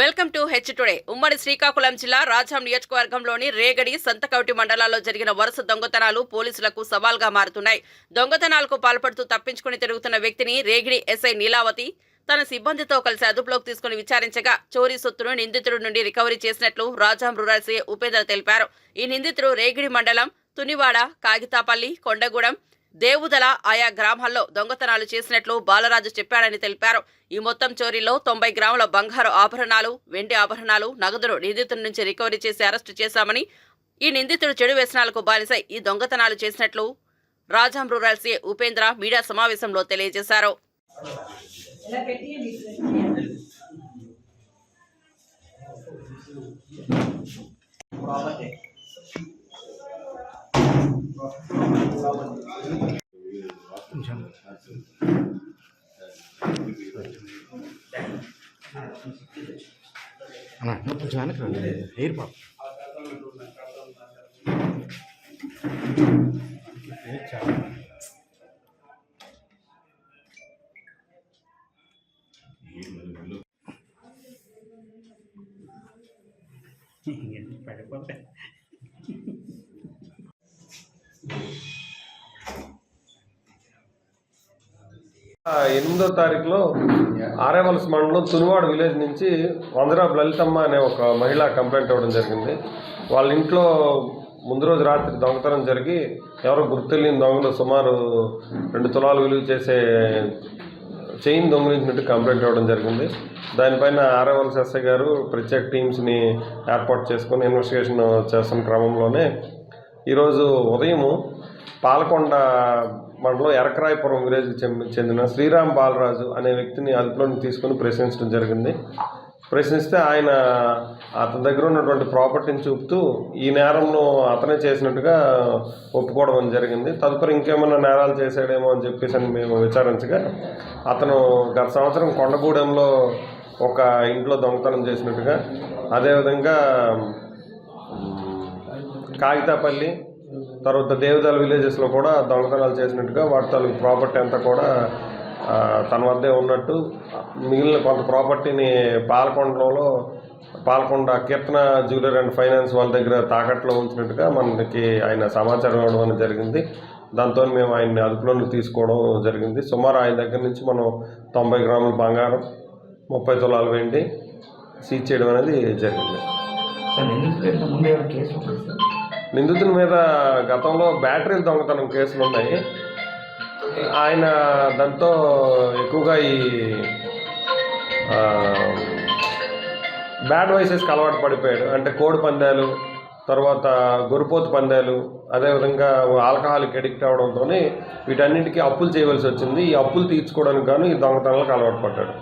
Welcome to H today. ఉమ్మడి శ్రీకాకుళం జిల్లా రాజాం నియోజకవర్గంలోని రేగడి సంతకౌటి మండలాల్లో జరిగిన వరుస దొంగతనాలు పోలీసులకు సవాల్గా మారుతున్నాయి. దొంగతనాలకు పాల్పడుతూ తప్పించుకుని తిరుగుతున్న వ్యక్తిని రేగిడి ఎస్ఐ నీలావతి తన సిబ్బందితో కలిసి అదుపులోకి తీసుకుని విచారించగా చోరీ సొత్తును నిందితుడి నుండి రికవరీ చేసినట్లు రాజాం రూరల్ సీఏ ఉపేంద్ర తెలిపారు. ఈ నిందితుడు రేగిడి మండలం తునివాడ కాగితాపల్లి కొండగూడెం దేవుదల ఆయా గ్రామాల్లో దొంగతనాలు చేసినట్లు బాలరాజు చెప్పాడని తెలిపారు. ఈ మొత్తం చోరీలో తొంభై గ్రాముల బంగారు ఆభరణాలు వెండి ఆభరణాలు నగదును నిందితుల నుంచి రికవరీ చేసి అరెస్టు చేశామని ఈ నిందితుడు చెడు వ్యసనాలకు బానిసై ఈ దొంగతనాలు చేసినట్లు Rajam rural CA Upendra media సమావేశంలో తెలియజేశారు. అన్న నువ్వు కొంచెం వెనక్కి రండి ఎయిర్ పాప్ ఆ, ఎనిమిదో తారీఖులో ఆరేవలస మండలం తునివాడ విలేజ్ నుంచి వందరాబ్ లలితమ్మ అనే ఒక మహిళ కంప్లైంట్ ఇవ్వడం జరిగింది. వాళ్ళ ఇంట్లో ముందు రోజు రాత్రి దొంగతనం జరిగి ఎవరో గుర్తులేని దొంగలు సుమారు రెండు తులాలు విలువ చేసే చైన్ దొంగిలించినట్టు కంప్లైంట్ ఇవ్వడం జరిగింది. దానిపైన ఆరేవలస ఎస్ఐ గారు ప్రత్యేక టీమ్స్ని ఏర్పాటు చేసుకొని ఇన్వెస్టిగేషన్ చేస్తున్న క్రమంలోనే ఈరోజు ఉదయము పాలకొండ మండలం ఎరకరాయపురం విలేజ్కి చెంది- చెందిన శ్రీరామ్ బాలరాజు అనే వ్యక్తిని అదుపులోకి తీసుకొని ప్రశ్నించడం జరిగింది. ప్రశ్నిస్తే ఆయన అతని దగ్గర ఉన్నటువంటి ప్రాపర్టీని చూపుతూ ఈ నేరంలో అతనే చేసినట్టుగా ఒప్పుకోవడం జరిగింది. తదుపరి ఇంకేమైనా నేరాలు చేశాడేమో అని చెప్పేసి అని మేము విచారించగా అతను గత సంవత్సరం కొండగూడెంలో ఒక ఇంట్లో దొంగతనం చేసినట్టుగా అదేవిధంగా కాగితాపల్లి తర్వాత దేవదాల విలేజెస్లో కూడా దొంగతనాలు చేసినట్టుగా వాటి తాలూకు ప్రాపర్టీ అంతా కూడా తన వద్దే ఉన్నట్టు మిగిలిన కొంత ప్రాపర్టీని పాలకొండలో Palakonda Keerthana jewellery and finance వాళ్ళ దగ్గర తాకట్లో ఉంచినట్టుగా మనకి ఆయన సమాచారం ఇవ్వడం అనేది జరిగింది. దాంతో మేము ఆయన్ని అదుపులోకి తీసుకోవడం జరిగింది. సుమారు ఆయన దగ్గర నుంచి మనం తొంభై గ్రాముల బంగారం ముప్పై తులాలు వెండి సీజ్ చేయడం అనేది జరిగింది. సార్? నిందితుల మీద గతంలో బ్యాటరీలు దొంగతనం కేసులు ఉన్నాయి. ఆయన దాంతో ఎక్కువగా ఈ బ్యాడ్ వైసెస్కి అలవాటు పడిపోయాడు. అంటే కోడి పందాలు తర్వాత గొరిపోతు పందాలు అదేవిధంగా ఆల్కహాల్కి అడిక్ట్ అవడంతో వీటన్నిటికీ అప్పులు చేయవలసి వచ్చింది. ఈ అప్పులు తీర్చుకోవడానికి గాను ఈ దొంగతనాలకు అలవాటు పడ్డాడు.